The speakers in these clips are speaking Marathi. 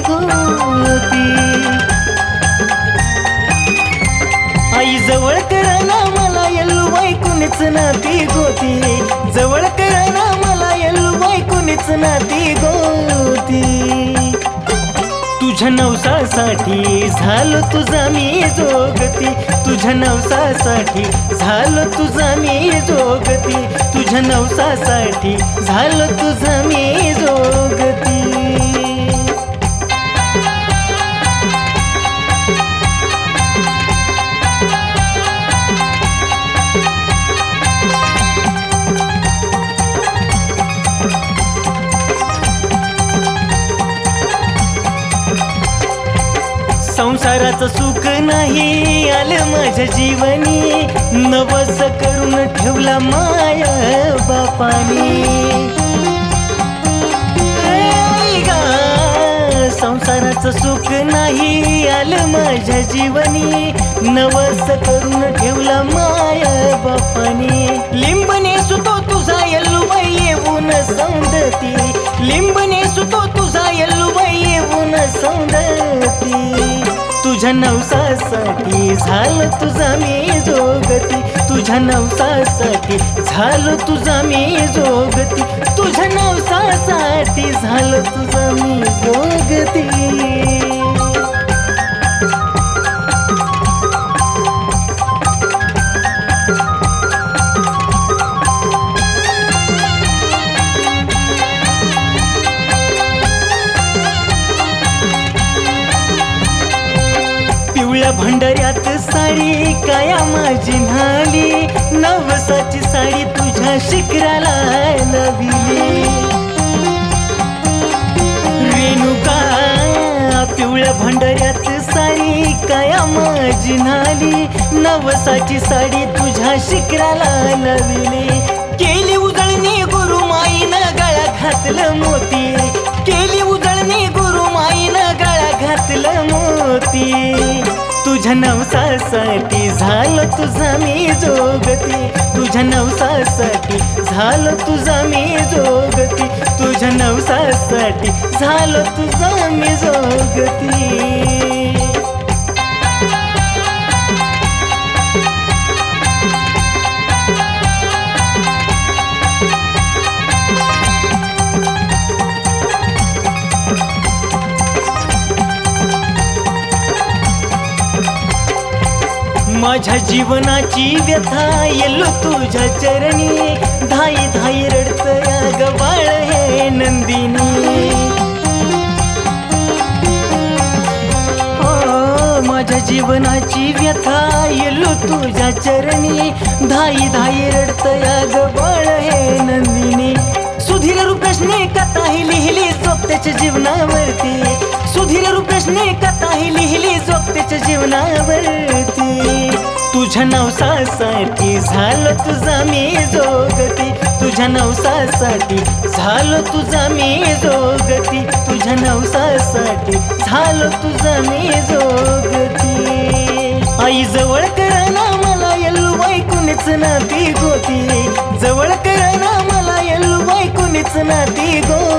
गोती आई जवळ कराना मला गोती. जवळ मला येल्लू गोती. तुझ्या नवसासाठी झालो तुझा मी जोगती. तुझ्या नवसासाठी झालो तुझा मी जोगती. तुझ्या नवसासाठी झालो तुझा मी जोगती. संसाराचं सुख नाही आलं माझ्या जीवनी. नवस करून ठेवला माया बापानी. संसाराचं सुख नाही आलं माझ्या जीवनी. नवस करून ठेवला माया बापानी. लिंबने येऊन सौंदती लिंबने सुतो तुझा यल्लूबाई येऊन सौंदती तुझ्या नवसासाठी झालं तुझा मी जोगती. तुझ्या नवसासाठी झालं तुझा मी जोगती. तुझ्या नवसासाठी झालं तुझा मी जोगती. पिवळ्या भंडाऱ्यात साडी काया माझी न्हाली नवसाची साडी तुझ्या शिखराला लविली. रेणुका पिवळ्या भंडाऱ्यात साडी काया माझी न्हाली नवसाची साडी तुझ्या शिखराला लविली. केली उजळणी गुरुमाईनं गळा घातलं मोती. नवसासाठी झालं तुझा मी जोगती. तुझ्या नवसासाठी झालं तुझा मी जोगती. तुझ्या नवसासाठी झालं तुझा मी जोगती. माझ्या जीवनाची व्यथा येलो तुझ्या चरणी. धाई धाई रडतया गबाळ हे नंदिनी. हो, माझ्या जीवनाची व्यथा येलो तुझ्या चरणी. धाई धाई रडतया गबाळ हे नंदिनी. सुधीर रूपेशने कथाही लिहिली जोगत्याच्या जीवनावरती. सुधीर रूपेशने कथाही लिहिली जोगत्याच्या जीवनावरती. तुझ्या नवसासाठी झालं तुझा मी जोगती. तुझ्या नवसासाठी झालं तुझा मी जोगती. तुझ्या नवसासाठी झालं तुझा मी जोगती. आई जवळ करा ना मला येल्लू बाई कुणीच नाती गोती. जवळ करा ना मला येल्लू बाई कुणीच नाती गोती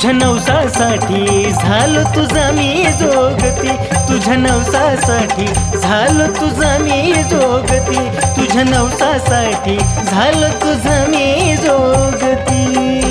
तुझ्या नवसासाठी झालो तुझा मी जोगती. तुझ्या नवसासाठी झालो तुझा मी जोगती. तुझ्या नवसासाठी झालं तुझा मी जोगती.